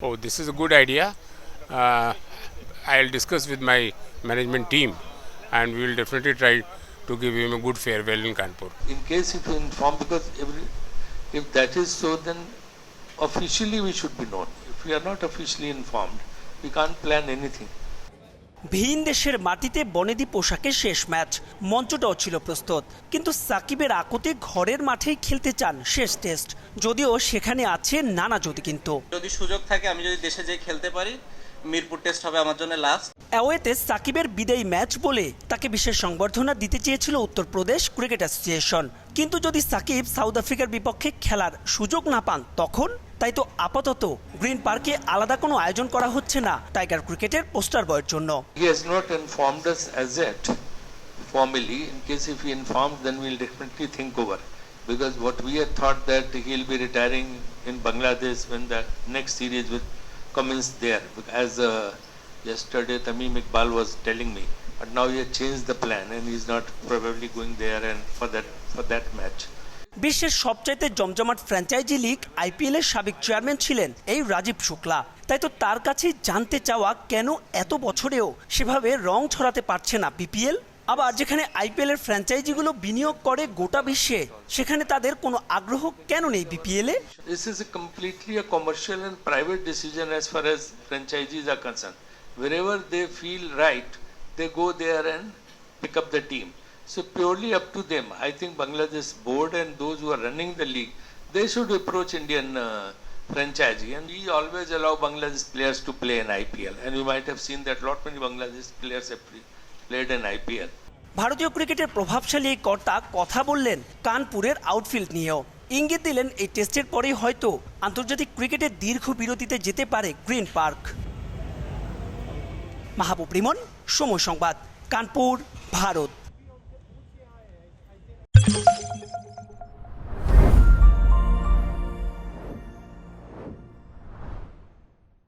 Oh, this is a good idea. Uh, I'll discuss with my management team and we will definitely try to give him a good farewell in Kanpur. in case if you inform because every, if that is so then officially we should be known if we are not officially informed we can't plan anything ভিন দেশের মাটিতে বনেদি পোশাকে শেষ match. মঞ্চটাও ছিল প্রস্তুত। কিন্তু সাকিবের আকুতে ঘরের মাঠেই খেলতে চান শেষ টেস্ট। যদিও সেখানে আছে নানা যদি কিন্তু। যদি সুযোগ থাকে, আমি যদি দেশে যেয়ে খেলতে পারি মিরপুর টেস্ট হবে আমার জন্য লাস্ট অ্যাওয়েতে সাকিবের বিদায়ী ম্যাচ বলে তাকে বিশেষ সংবর্ধনা দিতে চেয়েছিল উত্তরপ্রদেশ ক্রিকেট অ্যাসোসিয়েশন। কিন্তু যদি সাকিব সাউথ আফ্রিকার বিপক্ষে খেলার সুযোগ না পান তখন? তাই তো আপাতত গ্রিন পার্কে আলাদা কোনো আয়োজন করা হচ্ছে না টাইগার ক্রিকেটের পোস্টার বয়ের জন্য। He has not informed us as yet formally. In case if he informs then we'll definitely think over because what we had thought that he'll be retiring in bangladesh when the next series will commence there as uh, yesterday tamim iqbal was telling me but now he has changed the plan and he's not probably going there and for that for that match বিশ্বের সবচাইতে জমজমাট franchise league IPL এর সাবেক chairman ছিলেন এই রাজীব শুক্লা তাই তো তার কাছে জানতে চাওয়া কেন এত বছরেও সেভাবে রং ছড়াতে পারছে না বিপিএল আবার যেখানে আইপিএল ফ্র্যাঞ্চাইজিগুলো বিনিয়োগ করে গোটা বিশ্বে সেখানে তাদের কোনো আগ্রহ কেন নেই বিপিএল এ This is a completely a commercial and private decision as far as franchisees are concerned. Wherever they feel right, they go there and pick up the team. So purely up to them. I think Bangladesh board and those who are running the league, they should approach Indian uh, franchisee. And we always allow Bangladesh players to play in IPL. And you might have seen that lot many Bangladesh players have pre- ভারতীয় ক্রিকেটের প্রভাবশালী কর্তা কথা বললেন কানপুরের outfield নিয়েও। ইঙ্গিত দিলেন এই টেস্টের পরেই হয়তো আন্তর্জাতিক ক্রিকেটের দীর্ঘ বিরতিতে যেতে পারে গ্রিন পার্ক। মাহবুব রিমন, সময় সংবাদ, কানপুর, ভারত।